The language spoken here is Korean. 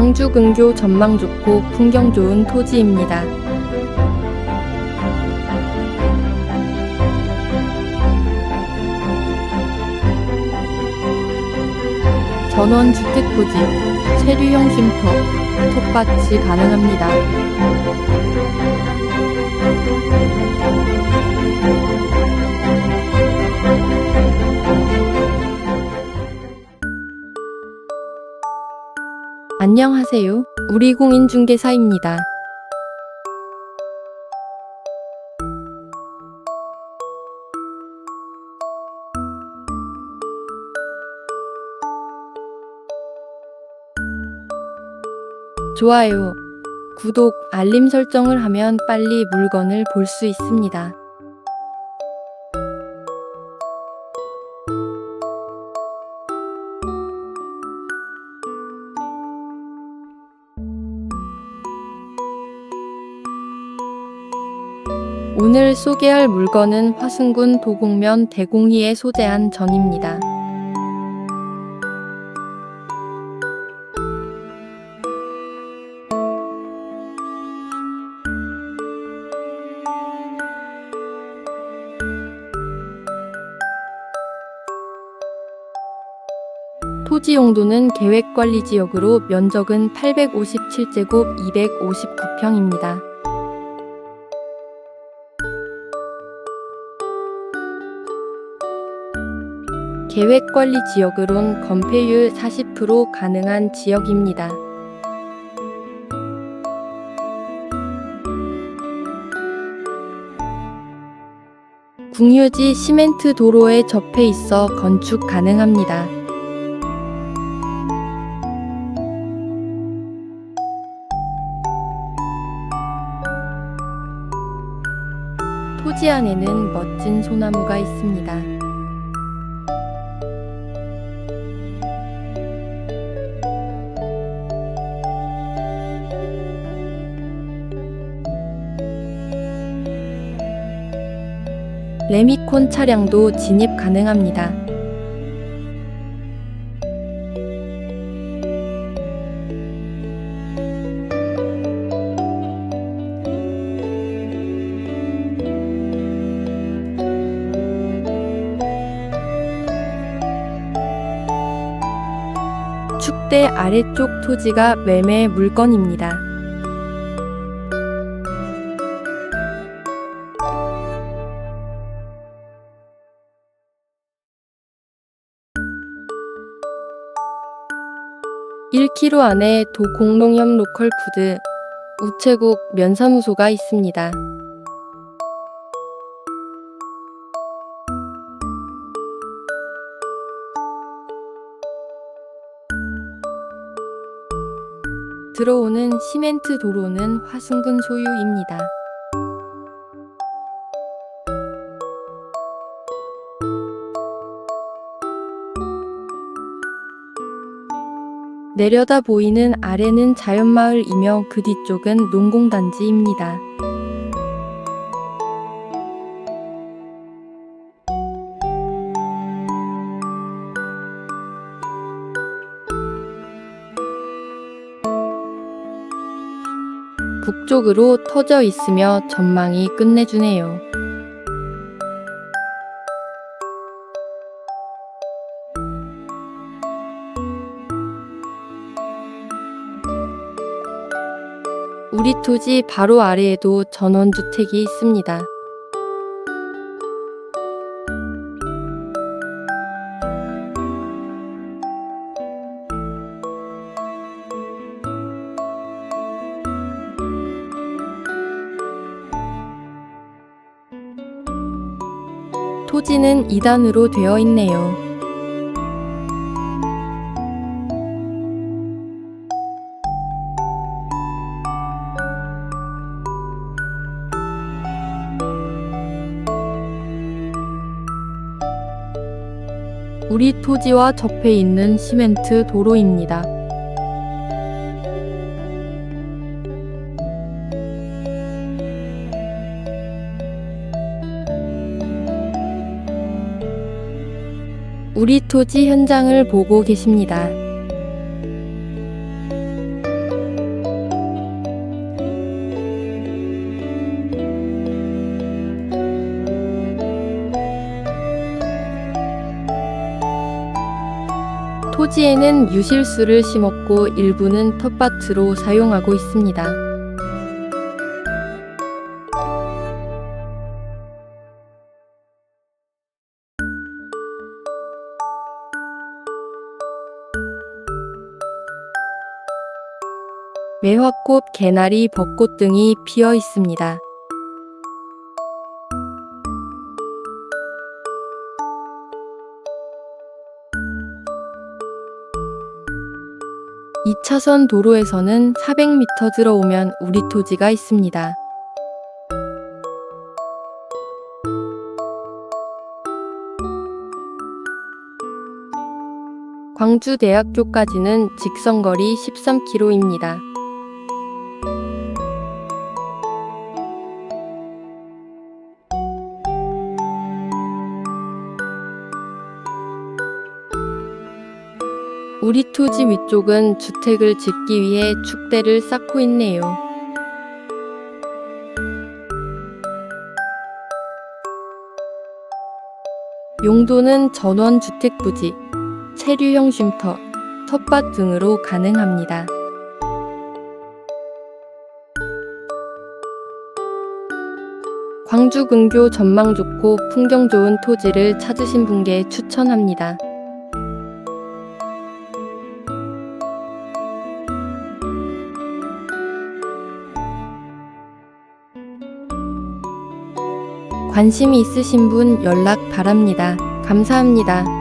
광주 근교 전망 좋고 풍경 좋은 토지입니다. 전원 주택 토지, 체류형 쉼터, 텃밭이 가능합니다. 안녕하세요. 우리 공인중개사입니다. 좋아요, 구독, 알림 설정을 하면 빨리 물건을 볼 수 있습니다. 오늘 소개할 물건은 화승군 도곡면 대공리에 소재한 전입니다. 토지 용도는 계획관리지역으로 면적은 857제곱 259평입니다. 계획관리 지역으론 건폐율 40% 가능한 지역입니다. 궁유지 시멘트 도로에 접해 있어 건축 가능합니다. 토지 안에는 멋진 소나무가 있습니다. 레미콘 차량도 진입 가능합니다. 축대 아래쪽 토지가 매매 물건입니다. (1km) 안에 도곡농협 로컬푸드 우체국 면사무소가 있습니다. 들어오는 시멘트 도로는 화승군 소유입니다. 내려다 보이는 아래는 자연마을이며 그 뒤쪽은 농공단지입니다. 북쪽으로 터져 있으며 전망이 끝내주네요. 토지 바로 아래에도 전원주택이 있습니다. 토지는 2단으로 되어 있네요. 우리 토지와 접해 있는 시멘트 도로입니다. 우리 토지 현장을 보고 계십니다. 토지에는 유실수를 심었고 일부는 텃밭으로 사용하고 있습니다. 매화꽃, 개나리, 벚꽃 등이 피어 있습니다. 이차선 도로에서는 400m 들어오면 우리 토지가 있습니다. 광주대학교까지는 직선거리 13km입니다. 우리 토지 위쪽은 주택을 짓기 위해 축대를 쌓고 있네요. 용도는 전원 주택 부지, 체류형 쉼터, 텃밭 등으로 가능합니다. 광주 근교 전망 좋고 풍경 좋은 토지를 찾으신 분께 추천합니다. 관심이 있으신 분 연락 바랍니다. 감사합니다.